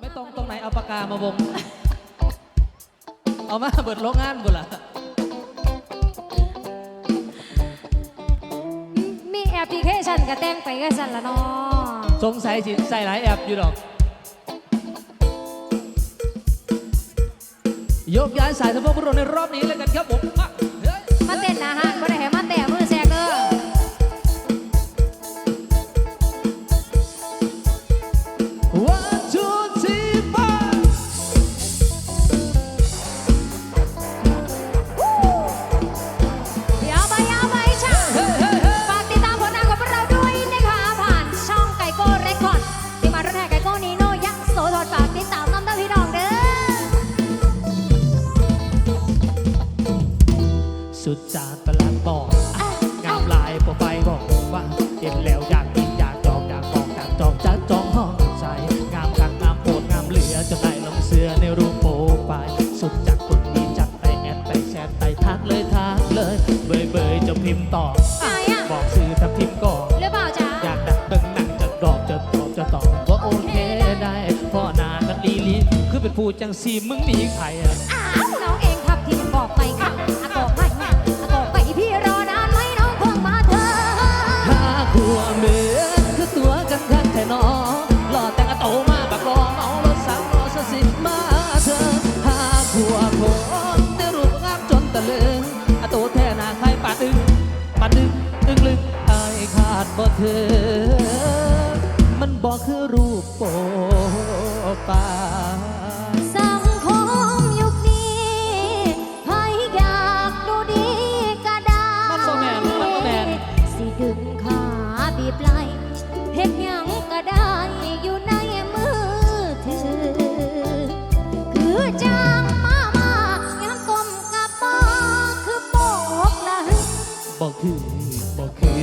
ไม่ตรงตรงไหนเอาปากกามาวง เอามาเบิดโรงงานบุล่ะมีแอปพลิเคชันก็แต่งไปก็สั่นละเนาะสงสัยสิใส่หลายแอปอยู่ดอก ยกย้ายสายสะโพกพวกเราในรอบนี้เลยกันครับผม จากประหลัดบอกอะงามลายพอไปบอกว่าเห็นแล้วอยากกินอยากจองอยากบอกอยากจองจักจองห้องใจงามกันงามโปรดงามเหลือจนได้ลงเสือในรูปโปรไฟล์สุดจากคนดีจัดไปแอดไปแชทไปทักเลยทักเลยเบยเบยจะพิมพ์ต่อไหนอะบอกสื่อทับทิมก่อนหรือเปล่าจ๊ะอยากดักเบิ่งหนังจะดอกจะตอบจะตอบว่าโอเคได้พ่อหนากันลีลีคือเป็นผู้จังสีมึงหนีใครอะอ้าวน้อง อะโตแท่นาใครปาดอึงปาดอึงอึงลึกอขาดบ่เธอ มันบอกคือรูปโปรไฟล์ คือบอกคือ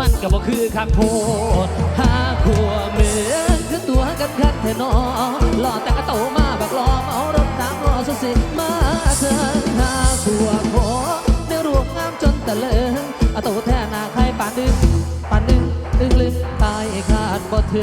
มันก็บอกคือข้างโพดหาขัวเหมือนคือตัวกันคักแท่นอหล่อแต่กระโตมาบักรอเมารถตามรอสุดสิมาเธอหาขัวโคในรูปงามจนตะเลิงอะโตแท่นาใครปานดึงปานดึงอึงลึกตายขาดบ่เธ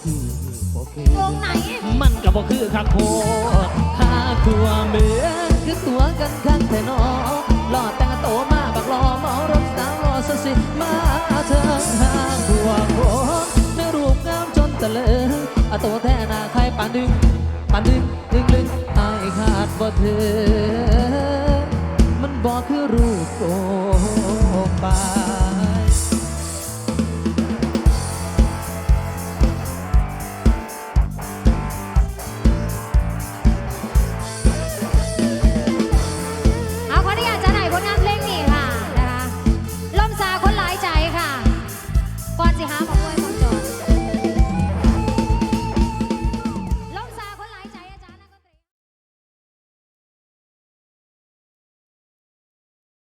คือบ่คือวงไหน มันก็บ่คือคักโคหาตัวเมือนคือตัวกันคักแต่นอหล่อแต่งโตมาบักหล่อเมารถสาวหล่อสสิมาเธอหาตัวโคม่รูปงามจนตะเลิงอะตัวแท้หนาใครปานดึงปานดึงดึงดึงไอ้ขาดบ่เธอมันบ่คือรูปโกปา